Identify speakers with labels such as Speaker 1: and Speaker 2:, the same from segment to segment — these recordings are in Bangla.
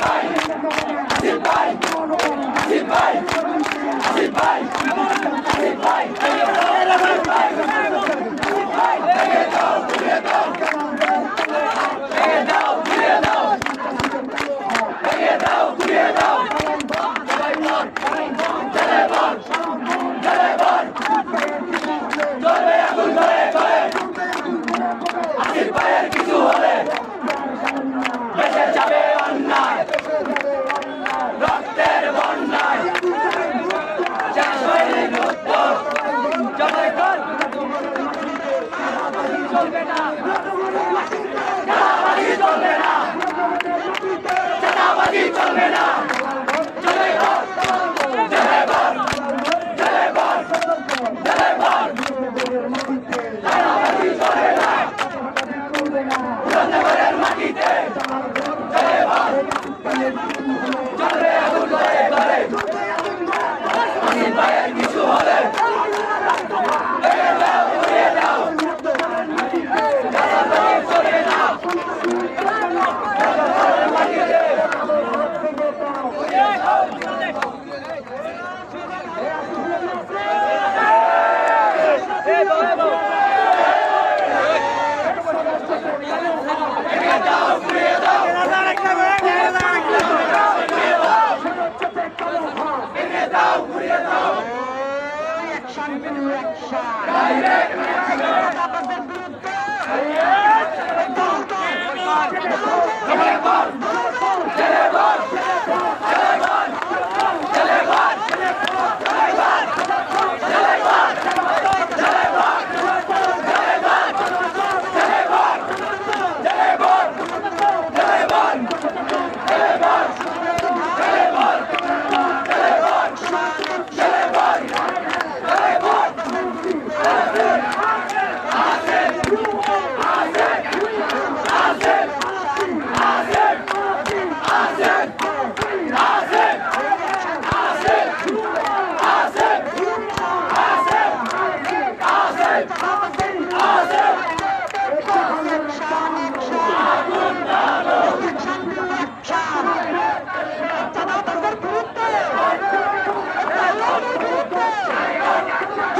Speaker 1: Sit by! Sit by! Sit by!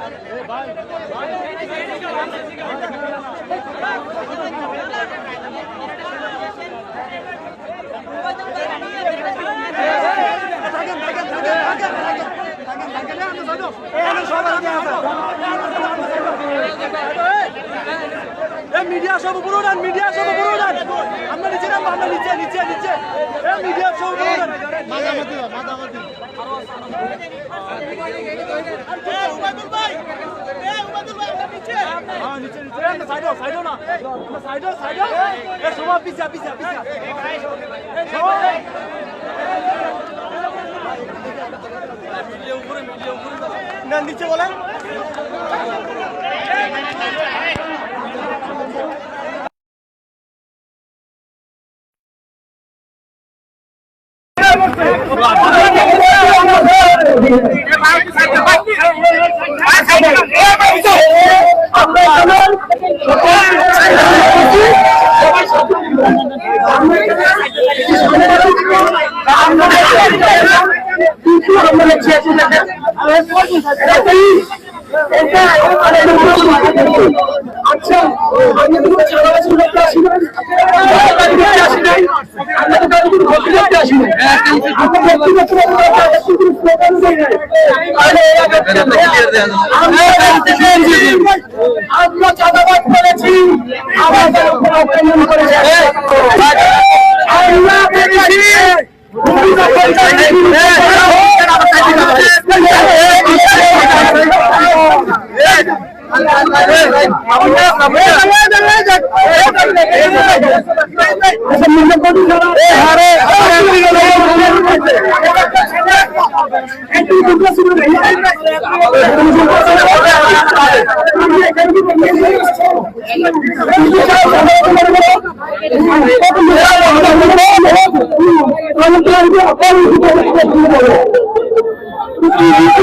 Speaker 1: খালি কন্ডিশন
Speaker 2: মিডিয়া সব উপরে উঠান মিডিয়া সব উপরে উঠান। আমরা নিচে নামবো আমরা নিচে নিচে নিচে। মিডিয়া সব উপরে উঠান। পিছা পিছা পিছা না নিচে বলেন। আচ্ছা আমি তো ছাড়া আমরা চাঁদাবাদ করেছি vamos o que
Speaker 3: eu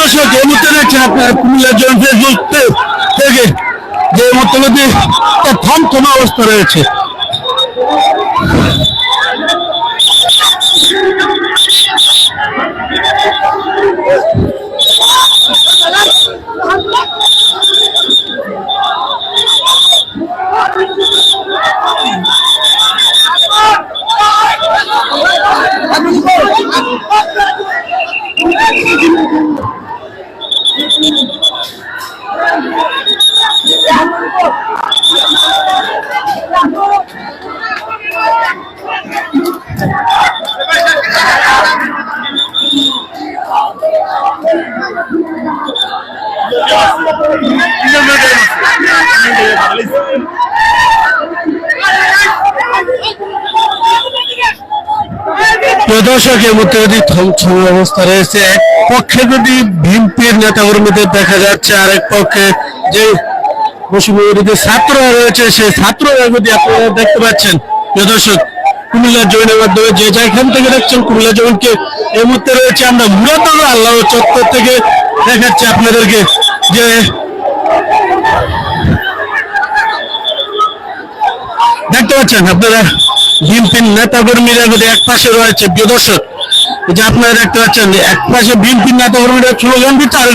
Speaker 3: দর্শক এই মুহূর্তে দেখছেন আপনারা কুমিল্লা জন ফেসবুক থেকে যে মতলবে থমথমা অবস্থা রয়েছে। প্রিয় দর্শক এই মুহূর্তে যদি থমথমে অবস্থা রয়েছে পক্ষে যদি ভিএনপির নেতা কর্মীদের দেখা যাচ্ছে, আরেক পক্ষে যে মুসলিমদের ছাত্ররা রয়েছে, সেই ছাত্ররা যদি আপনারা দেখতে পাচ্ছেন দর্শক, কুমিল্লা জমিনের মাধ্যমে যে যেখান থেকে দেখছেন, কুমিল্লা জমিনকে এই মুহূর্তে রয়েছে আমরা মুরাদুল আল্লাহ চত্বর থেকে দেখাচ্ছি আপনাদেরকে যে দেখতে পাচ্ছেন আপনারা বিএনপির নেতা কর্মীরা যদি এক পাশে রয়েছে, প্রিয় দর্শক যে আপনারা দেখতে পাচ্ছেন, এক পাশে বিএনপি নেতা কর্মীরা স্লোগান দিচ্ছে আর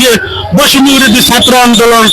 Speaker 3: ইয়ে বসুনি বিরোধী ছাত্র আন্দোলন।